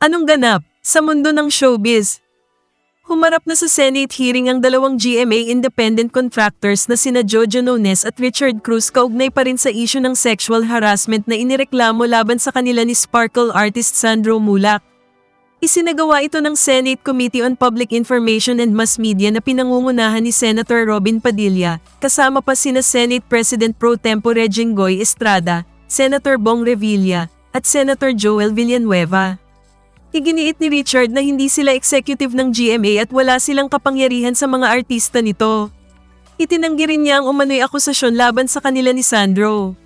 Anong ganap sa mundo ng showbiz? Humarap na sa Senate hearing ang dalawang GMA independent contractors na sina Jojo Nones at Richard Cruz kaugnay pa rin sa issue ng sexual harassment na inireklamo laban sa kanila ni Sparkle artist Sandro Mulak. Isinagawa ito ng Senate Committee on Public Information and Mass Media na pinangungunahan ni Senator Robin Padilla, kasama pa sina Senate President Pro Tempore Jinggoy Estrada, Senator Bong Revilla, at Senator Joel Villanueva. Iginiit ni Richard na hindi sila executive ng GMA at wala silang kapangyarihan sa mga artista nito. Itinanggi rin niya ang umano'y akusasyon laban sa kanila ni Sandro.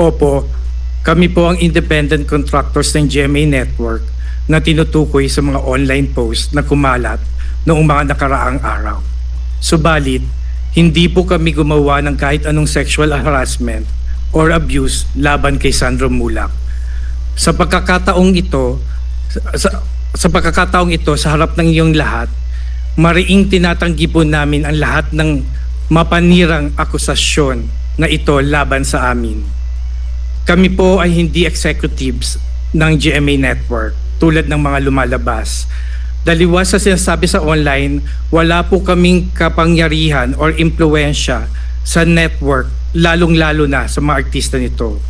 Opo, kami po ang independent contractors ng GMA Network na tinutukoy sa mga online post na kumalat noong mga nakaraang araw. Subalit, hindi po kami gumawa ng kahit anong sexual harassment or abuse laban kay Sandro Mulak. Sa pagkakataong ito, sa, sa pagkakataong ito sa harap ng iyong lahat, mariing tinatanggi po namin ang lahat ng mapanirang akusasyon na ito laban sa amin. Kami po ay hindi executives ng GMA Network tulad ng mga lumalabas. Daliwas sa sinasabi sa online, wala po kaming kapangyarihan or impluensya sa network, lalong-lalo na sa mga artista nito.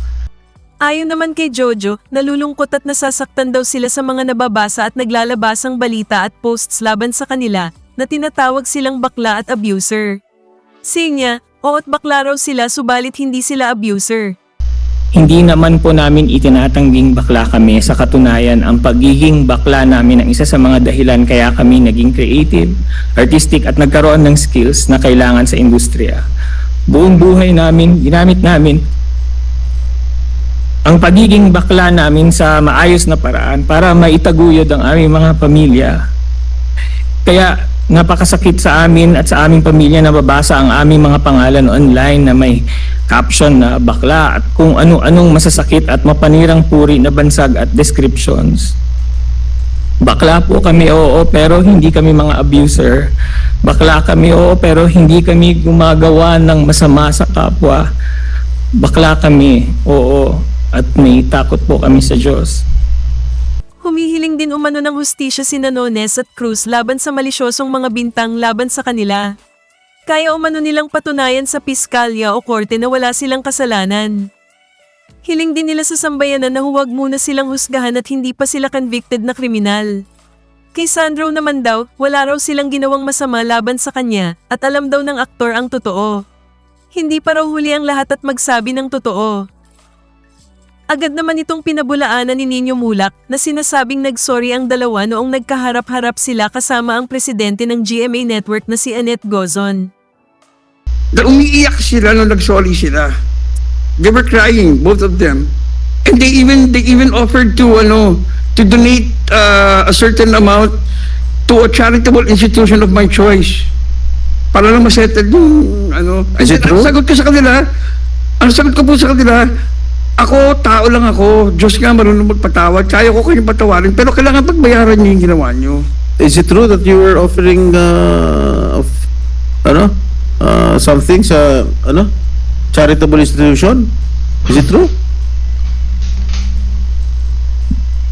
Ayon naman kay Jojo, nalulungkot at nasasaktan daw sila sa mga nababasa at naglalabasang balita at posts laban sa kanila na tinatawag silang bakla at abuser. Sinya, oo't bakla raw sila subalit hindi sila abuser. Hindi naman po namin itinatangging bakla kami sa katunayan ang pagiging bakla namin ang isa sa mga dahilan kaya kami naging creative, artistic at nagkaroon ng skills na kailangan sa industriya. Buong buhay namin, ginamit namin ang pagiging bakla namin sa maayos na paraan para maitaguyod ang aming mga pamilya. Kaya napakasakit sa amin at sa aming pamilya na babasa ang aming mga pangalan online na may caption na bakla at kung ano-anong masasakit at mapanirang puri na bansag at descriptions. Bakla po kami oo pero hindi kami mga abuser. Bakla kami oo pero hindi kami gumagawa ng masama sa kapwa. Bakla kami oo at may takot po kami sa Diyos. Humihiling din umano ng hustisya si Nanones at Cruz laban sa malisyosong mga bintang laban sa kanila. Kaya umano nilang patunayan sa piskalya o korte na wala silang kasalanan. Hiling din nila sa sambayanan na huwag muna silang husgahan at hindi pa sila convicted na kriminal. Kay Sandro naman daw, wala raw silang ginawang masama laban sa kanya at alam daw ng aktor ang totoo. Hindi pa raw huli ang lahat at magsabi ng totoo. Agad naman itong pinabulaanan ni Nino Mulak na sinasabing nagsorry ang dalawa noong nagkaharap-harap sila kasama ang presidente ng GMA Network na si Annette Gozon. na umiiyak sila nung nag-sorry sila. They were crying, both of them. And they even they even offered to ano to donate uh, a certain amount to a charitable institution of my choice. Para lang masettle yung ano. Is it true? Ang sagot ko sa kanila, ang sagot ko po sa kanila, ako, tao lang ako. Diyos nga marunong magpatawad. Kaya ko kayong patawarin. Pero kailangan pagbayaran niyo yung ginawa niyo. Is it true that you were offering uh, of ano uh, something sa ano charitable institution? Is it true?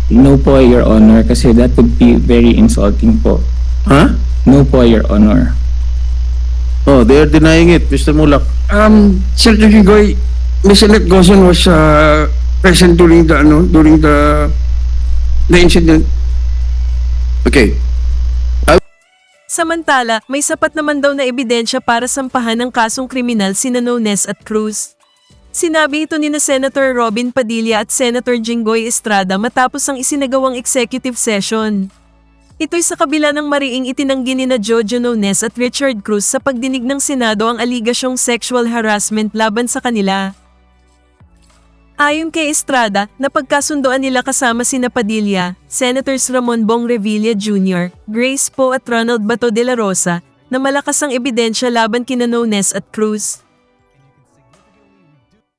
No po, Your Honor, kasi that would be very insulting po. Huh? No po, Your Honor. Oh, they are denying it, Mr. Mulak. Um, Senator Gigoy, Ms. Annette Gozon was uh, present during the ano during the the incident. Okay. Samantala, may sapat naman daw na ebidensya para sampahan ng kasong kriminal si Nanones at Cruz. Sinabi ito ni na Senator Robin Padilla at Senator Jinggoy Estrada matapos ang isinagawang executive session. Ito'y sa kabila ng mariing itinanggi ni na Jojo Nones at Richard Cruz sa pagdinig ng Senado ang aligasyong sexual harassment laban sa kanila. Ayon kay Estrada, napagkasundoan nila kasama sina Padilla, Senators Ramon Bong Revilla Jr., Grace Poe at Ronald Bato de la Rosa, na malakas ang ebidensya laban kina Nones at Cruz.